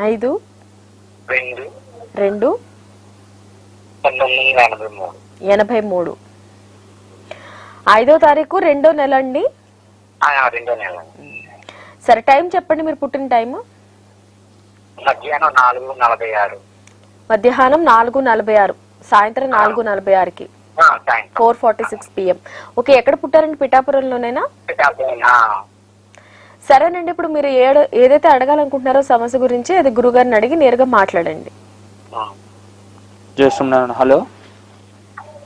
ఐదు రెండు రెండు ఎనభై మూడు. ఐదో తారీఖు రెండో నెల అండి? ఆ, రెండో నెల. సరే టైం చెప్పండి మీరు పుట్టిన టైం మధ్యాహ్నం నాలుగు నలభై ఆరు. మధ్యాహ్నం నాలుగు నలభై ఆరు. సాయంత్రం నాలుగు నలభై ఆరుకి. Four forty six PM. Okay ఎక్కడ పుట్టారండి? పిఠాపురంలోనేనా? సరేనండి ఇప్పుడు మీరు ఏడు ఏదైతే అడగాలనుకుంటున్నారో సమస్య గురించి అది గురుగారిని అడిగి నేరుగా మాట్లాడండి. ఆ. చేస్తున్నాను హలో.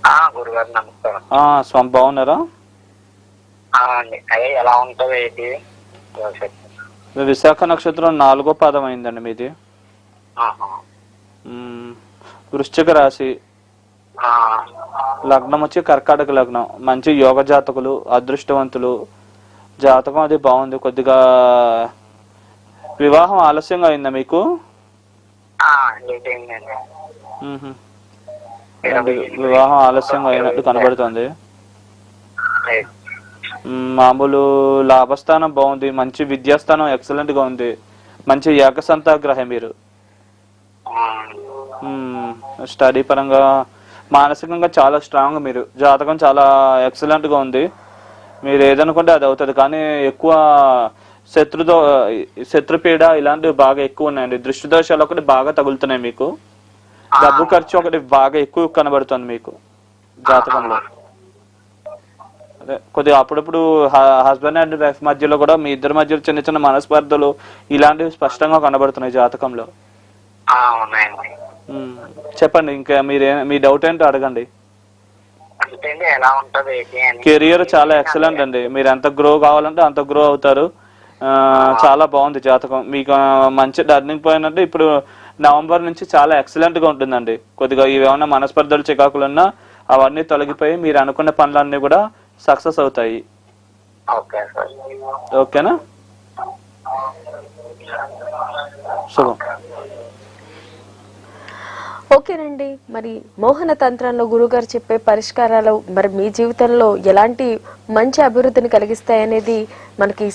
ఆ, గురుగారు నమస్కారం. ఆ, స్వామి బాగున్నారా? ఆ, అండి. అయ్యా ఎలా ఉంటుంది ఏంటి? మీ విశాఖ నక్షత్రం నాలుగో పాదం అయిందండి మీది. వృశ్చిక రాశి. ఆ, లగ్నం వచ్చి కర్కాటక లగ్నం. మంచి యోగ జాతకులు అదృష్టవంతులు జాతకం అది బాగుంది. కొద్దిగా వివాహం ఆలస్యంగా అయిందా మీకు? వివాహం ఆలస్యంగా అయినట్టు కనబడుతుంది. మామూలు లాభస్థానం బాగుంది. మంచి విద్యాస్థానం ఎక్సలెంట్గా ఉంది. మంచి ఏకసంతాగ్రహం మీరు. స్టడీ పరంగా మానసికంగా చాలా స్ట్రాంగ్ మీరు. జాతకం చాలా ఎక్సలెంట్గా ఉంది. మీరు ఏదనుకుంటే అది అవుతుంది. కానీ ఎక్కువ శత్రుదో శత్రుపీడ ఇలాంటివి బాగా ఎక్కువ ఉన్నాయండి. దృష్టి దోషాలు ఒకటి బాగా తగులుతున్నాయి మీకు. డబ్బు ఖర్చు ఒకటి బాగా ఎక్కువ కనబడుతుంది మీకు జాతకంలో. అదే కొద్దిగా అప్పుడప్పుడు హస్బెండ్ అండ్ వైఫ్ మధ్యలో కూడా మీ ఇద్దరి మధ్యలో చిన్న చిన్న మనస్పర్ధలు ఇలాంటివి స్పష్టంగా కనబడుతున్నాయి జాతకంలో. చెప్పండి ఇంకా మీరు మీ డౌట్ ఏంటో అడగండి. అంటే ఎలా ఉంటుంది కెరియర్ చాలా ఎక్సలెంట్ అండి. మీరు ఎంత గ్రో కావాలంటే అంత గ్రో అవుతారు. చాలా బాగుంది జాతకం. మీకు మంచి టర్నింగ్ పాయింట్ అంటే ఇప్పుడు నవంబర్ నుంచి చాలా ఎక్సలెంట్గా ఉంటుందండి. కొద్దిగా ఏమైనా మనస్పర్ధలు చికాకులు ఉన్నా అవన్నీ తొలగిపోయి మీరు అనుకున్న పనులన్నీ కూడా సక్సెస్ అవుతాయి. ఓకేనా శుభం. ఓకేనండి. మరి మోహన తంత్రంలో గురుగారు చెప్పే పరిష్కారాలు మరి మీ జీవితంలో ఎలాంటి మంచి అభివృద్ధిని కలిగిస్తాయనేది మనకి